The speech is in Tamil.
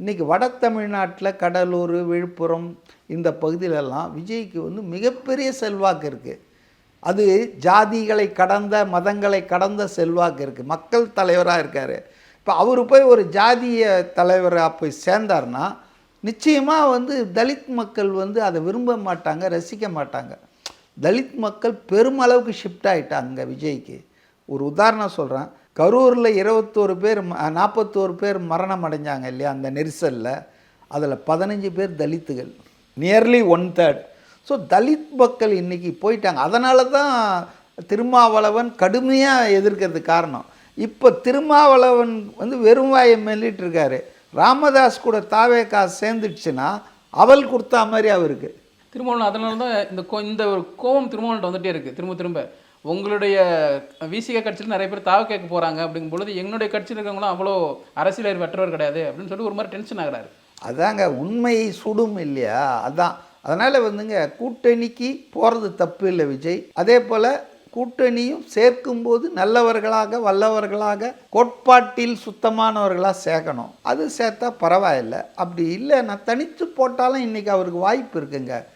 இன்றைக்கி வட தமிழ்நாட்டில் கடலூர் விழுப்புரம் இந்த பகுதியிலெல்லாம் விஜய்க்கு வந்து மிகப்பெரிய செல்வாக்கு இருக்குது அது ஜாதிகளை கடந்த மதங்களை கடந்த செல்வாக்கு இருக்குது மக்கள் தலைவராக இருக்கார். இப்போ அவர் போய் ஒரு ஜாதிய தலைவராக போய் சேர்ந்தார்னா நிச்சயமாக வந்து தலித் மக்கள் வந்து அதை விரும்ப மாட்டாங்க ரசிக்க மாட்டாங்க. தலித் மக்கள் பெருமளவுக்கு ஷிஃப்ட் ஆகிட்டாங்க விஜய்க்கு. ஒரு உதாரணம் சொல்கிறேன் கரூரில் இருபத்தோரு பேர் நாற்பத்தோரு பேர் மரணம் அடைஞ்சாங்க இல்லையா அந்த நெரிசலில். அதில் பதினஞ்சு பேர் தலித்துகள் nearly one third so Dalit மக்கள் இன்றைக்கி போயிட்டாங்க. அதனால தான் திருமாவளவன் கடுமையாக எதிர்க்கிறதுக்கு காரணம். இப்போ திருமாவளவன் வந்து வெறும் வாயை மெல்லிட்டு இருக்காரு. ராமதாஸ் கூட தாவேக்கா சேர்ந்துடுச்சுன்னா அவல் கொடுத்தா மாதிரி அவருக்கு. திருமாவளவன் அதனால தான் இந்த கோ இந்த ஒரு கோவம் திருமாவளவன் வந்துட்டே இருக்குது திரும்ப திரும்ப. உங்களுடைய விசிக கட்சியில் நிறைய பேர் தாவ கேட்க போகிறாங்க அப்படிங்கும் பொழுது எங்களுடைய கட்சியில் இருக்கவங்களும் அவ்வளோ அரசியல் வெற்றவர் பெற்றவர் கிடையாது அப்படின்னு சொல்லி ஒரு மாதிரி டென்ஷன் ஆகிறாரு. அதாங்க உண்மை சுடும் இல்லையா? அதான். அதனால் வந்துங்க கூட்டணிக்கு போகிறது தப்பு இல்லை விஜய். அதே போல் கூட்டணியும் சேர்க்கும்போது நல்லவர்களாக வல்லவர்களாக கோட்பாட்டில் சுத்தமானவர்களாக சேர்க்கணும் அது சேர்த்தா பரவாயில்லை. அப்படி இல்லை நான் தனித்து போட்டாலும் இன்றைக்கி அவருக்கு வாய்ப்பு இருக்குங்க.